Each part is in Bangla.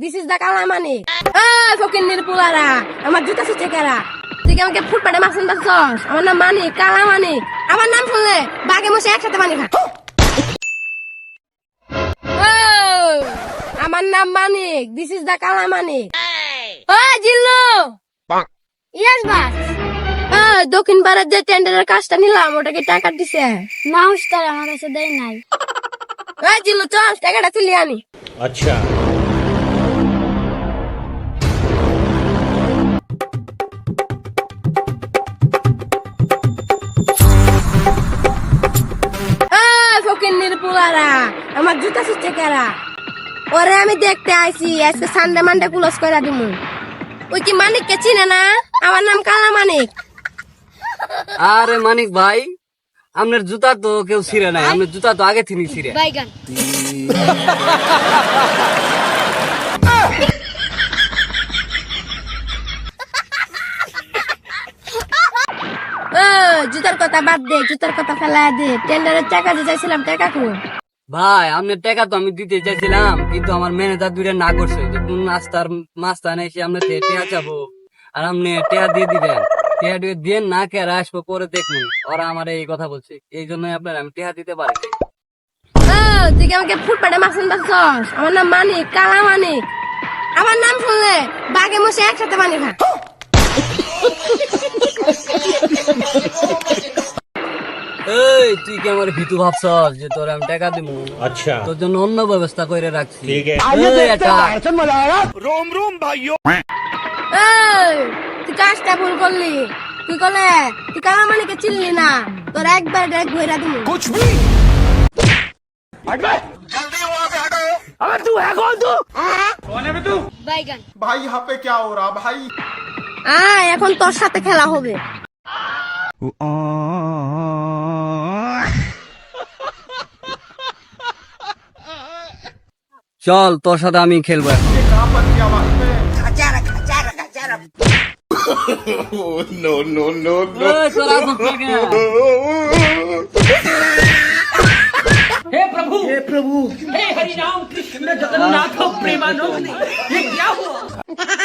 দিস ইজ দা কালামানি এই ফকিন্নির পোলারা আমার জুতা সুচে কেরা তুই কি আমাকে ফুটপাতে মারছেন বাসস আমার নাম মানি কালামানি আমার নাম শুনলে বাঘে মশে একসাথে পানি খা আমার নাম মানিক দিস ইজ দা কালা মানিক ও জিল্লু। ইয়েস বাস। ও দক্ষিণ ভারত যে টেন্ডারের কাজটা নিলাম ওটা কি টাকা দিছে? না হুস্তার আমার কাছে দেয় নাই। ও জিল্লু চল টাকাটা তুলি আনি। আচ্ছা। পুলারা আমার জুতা সুচে কেরা? ওরে আমি দেখতে আইছি আজকে সানডে মানডে ক্লোজ করে দিমু। ওই কি মানিককে চিনে না? আমার নাম কালা মানিক। আরে মানিক ভাই আপনার জুতা তো কেউ ছিঁড়ে নাই আপনার জুতা তো আগে থেকে ছিঁড়ে। বাইগান ও জুতার কথা বাদ দে জুতার কথা ফেলা দে। টেন্ডারের টাকা যে চাইছিলাম টাকা কো ভাই আপনার টাকা তো আমি দিতে চাইছিলাম কিন্তু আমার ম্যানেজার দুইটা না করছে। যে কোন নাস্তার মাস্তা নাই সে আমরা টেয়া চাবো। আর আপনি টেয়া দিয়ে দিবেন। টেয়া দিয়ে দিয়ে না কে আসব পরে দেখুন ওরা আমার এই কথা বলছে। এই জন্য আপনার আমি টেয়া দিতে পারি। তুই কি আমাকে ফুটপাটে মাছ আনতাছস আমার নাম মানিক কালা মানিক। আমার নাম শুনলে বাঘে মশে একসাথে মানি খা এই তুই কি আমার ভিতু ভাবছস যে তোর আমি টাকা দিব अच्छा তোর জন্য অন্য ব্যবস্থা করে রাখছি ठीक है এই, এটা এই, তুই কাজটা ভুল করলি তুই কলে তুই কালা মানিকে চিনলি না তোর একবার ডাইরেক্ট ঘুরা দিমু বাইগান भाई यहाँ पे क्या हो रहा भाई আয় এখন তোর সাথে খেলা হবে চল তোর সাথে আমি খেলবো এখন ये कहाँ पर किया भाई मैं এই, তোর আগুন লাগে না। ও গো বাবা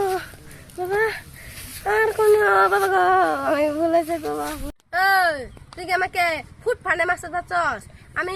বাবা গো আমি ভুলেছি বাবা এই, তুই কি আমাকে ফুট ফান্ডে মাছ আমি